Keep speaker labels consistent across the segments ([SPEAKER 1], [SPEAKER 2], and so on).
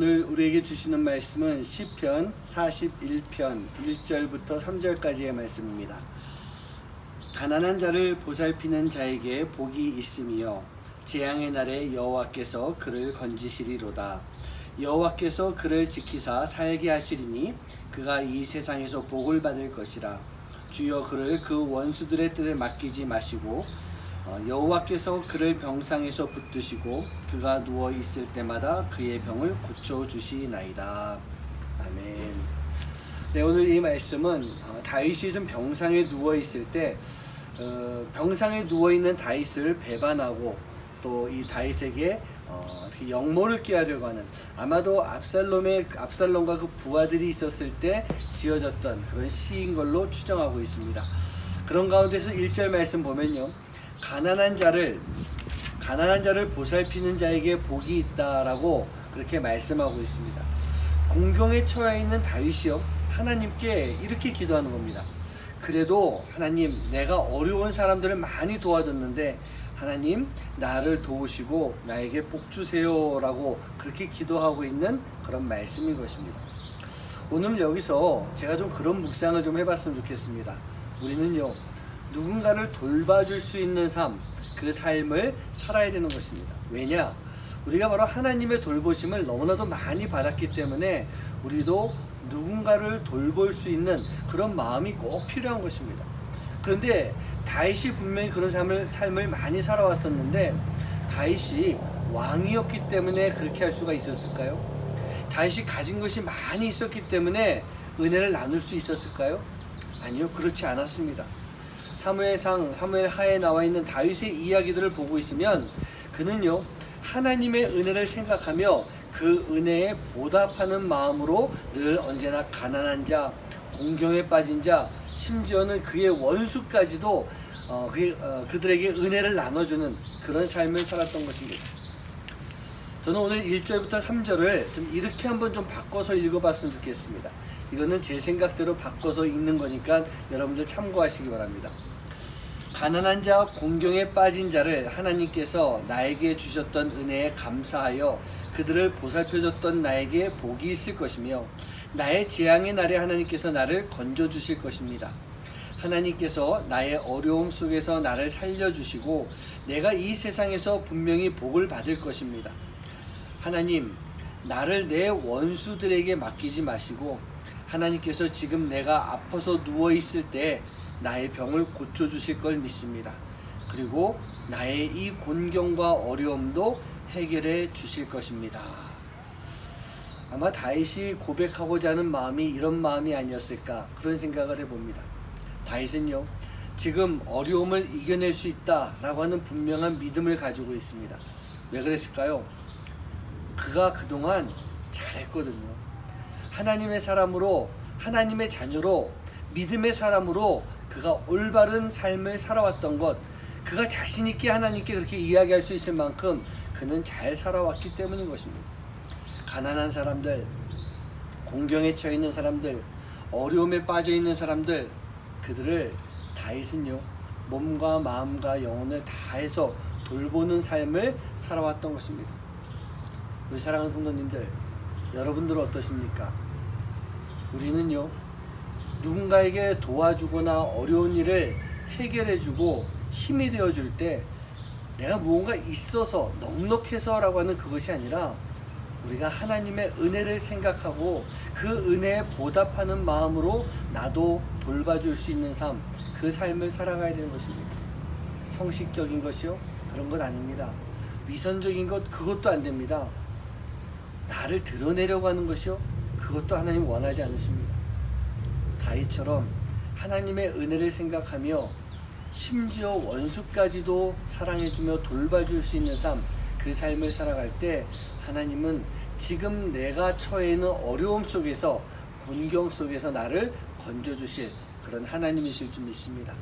[SPEAKER 1] 오늘 우리에게 주시는 말씀은 시편 41편 1절부터 3절까지의 말씀입니다. 가난한 자를 보살피는 자에게 복이 있으며 재앙의 날에 여호와께서 그를 건지시리로다. 여호와께서 그를 지키사 살게 하시리니 그가 이 세상에서 복을 받을 것이라. 주여 그를 그 원수들의 뜻에 맡기지 마시고 어, 여호와께서 그를 병상에서 붙드시고 그가 누워 있을 때마다 그의 병을 고쳐 주시나이다. 아멘. 네, 오늘 이 말씀은 어, 다윗이 좀 병상에 누워 있을 때 어, 병상에 누워 있는 다윗을 배반하고 또 이 다윗에게 어, 역모를 끼하려고 하는 아마도 압살롬의 압살롬과 그 부하들이 있었을 때 지어졌던 그런 시인 걸로 추정하고 있습니다. 그런 가운데서 1절 말씀 보면요. 가난한 자를 가난한 자를 보살피는 자에게 복이 있다라고 그렇게 말씀하고 있습니다. 공경에 처해 있는 다윗이요 하나님께 이렇게 기도하는 겁니다. 그래도 하나님 내가 어려운 사람들을 많이 도와줬는데 하나님 나를 도우시고 나에게 복 주세요라고 그렇게 기도하고 있는 그런 말씀인 것입니다. 오늘 여기서 제가 좀 그런 묵상을 좀 해봤으면 좋겠습니다. 우리는요 누군가를 돌봐줄 수 있는 삶, 그 삶을 살아야 되는 것입니다. 왜냐? 우리가 바로 하나님의 돌보심을 너무나도 많이 받았기 때문에 우리도 누군가를 돌볼 수 있는 그런 마음이 꼭 필요한 것입니다. 그런데 다윗이 분명히 그런 삶을, 삶을 많이 살아왔었는데 다윗이 왕이었기 때문에 그렇게 할 수가 있었을까요? 다윗이 가진 것이 많이 있었기 때문에 은혜를 나눌 수 있었을까요? 아니요, 그렇지 않았습니다. 사무엘상 사무엘 하에 나와 있는 다윗의 이야기들을 보고 있으면 그는요 하나님의 은혜를 생각하며 그 은혜에 보답하는 마음으로 늘 언제나 가난한 자, 공경에 빠진 자, 심지어는 그의 원수까지도 어, 그, 어, 그들에게 은혜를 나눠주는 그런 삶을 살았던 것입니다. 저는 오늘 1절부터 3절을 좀 이렇게 한번 좀 바꿔서 읽어봤으면 좋겠습니다. 이거는 제 생각대로 바꿔서 읽는 거니까 여러분들 참고하시기 바랍니다. 가난한 자 공경에 빠진 자를 하나님께서 나에게 주셨던 은혜에 감사하여 그들을 보살펴줬던 나에게 복이 있을 것이며 나의 재앙의 날에 하나님께서 나를 건져 주실 것입니다. 하나님께서 나의 어려움 속에서 나를 살려 주시고 내가 이 세상에서 분명히 복을 받을 것입니다. 하나님, 나를 내 원수들에게 맡기지 마시고 하나님께서 지금 내가 아파서 누워 있을 때 나의 병을 고쳐 주실 걸 믿습니다. 그리고 나의 이 곤경과 어려움도 해결해 주실 것입니다. 아마 다윗이 고백하고자 하는 마음이 이런 마음이 아니었을까 그런 생각을 해봅니다. 다윗은요 지금 어려움을 이겨낼 수 있다라고 하는 분명한 믿음을 가지고 있습니다. 왜 그랬을까요? 그가 그동안 잘했거든요. 하나님의 사람으로 하나님의 자녀로 믿음의 사람으로 그가 올바른 삶을 살아왔던 것 그가 자신 있게 하나님께 그렇게 이야기할 수 있을 만큼 그는 잘 살아왔기 때문인 것입니다. 가난한 사람들, 공경에 처해 있는 사람들, 어려움에 빠져 있는 사람들 그들을 다윗은요 몸과 마음과 영혼을 다해서 돌보는 삶을 살아왔던 것입니다. 우리 사랑하는 성도님들, 여러분들은 어떠십니까? 우리는요, 누군가에게 도와주거나 어려운 일을 해결해주고 힘이 되어줄 때 내가 무언가 있어서 넉넉해서라고 하는 그것이 아니라 우리가 하나님의 은혜를 생각하고 그 은혜에 보답하는 마음으로 나도 돌봐줄 수 있는 삶, 그 삶을 살아가야 되는 것입니다. 형식적인 것이요? 그런 것 아닙니다. 위선적인 것, 그것도 안 됩니다. 나를 드러내려고 하는 것이요? 그것도 하나님 원하지 않으십니다. 다윗처럼 하나님의 은혜를 생각하며 심지어 원수까지도 사랑해주며 돌봐줄 수 있는 삶, 그 삶을 살아갈 때 하나님은 지금 내가 처해 있는 어려움 속에서 곤경 속에서 나를 건져주실 그런 하나님이실 줄 믿습니다.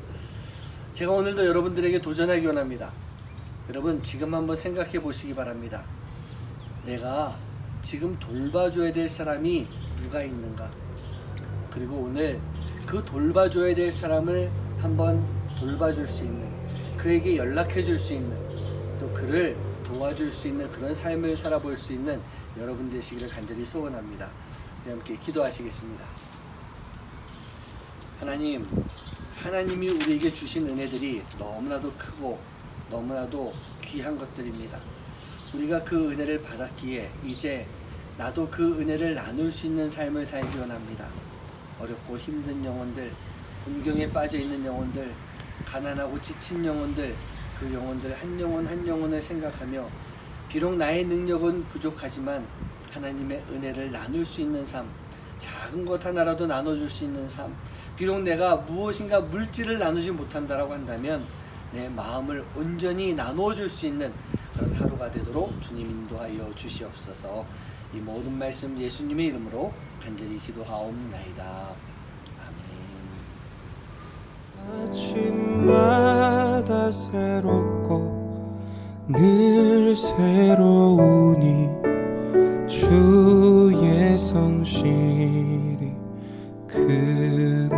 [SPEAKER 1] 제가 오늘도 여러분들에게 도전하기 원합니다. 여러분 지금 한번 생각해 보시기 바랍니다. 내가 지금 돌봐줘야 될 사람이 누가 있는가? 그리고 오늘 그 돌봐줘야 될 사람을 한번 돌봐줄 수 있는 그에게 연락해 줄 수 있는 또 그를 도와줄 수 있는 그런 삶을 살아볼 수 있는 여러분 되시기를 간절히 소원합니다. 우리 함께 기도하시겠습니다. 하나님, 하나님이 우리에게 주신 은혜들이 너무나도 크고 너무나도 귀한 것들입니다. 우리가 그 은혜를 받았기에 이제 나도 그 은혜를 나눌 수 있는 삶을 살기 원합니다. 어렵고 힘든 영혼들, 곤경에 빠져 있는 영혼들, 가난하고 지친 영혼들, 그 영혼들 한 영혼 한 영혼을 생각하며 비록 나의 능력은 부족하지만 하나님의 은혜를 나눌 수 있는 삶, 작은 것 하나라도 나눠줄 수 있는 삶, 비록 내가 무엇인가 물질을 나누지 못한다라고 한다면 내 마음을 온전히 나누어줄 수 있는 그런 하루가 되도록 주님 인도하여 주시옵소서. 이 모든 말씀 예수님의 이름으로 간절히 기도하옵나이다. 아멘.
[SPEAKER 2] 아침마다 새롭고 늘 새로우니 주의 성실이 금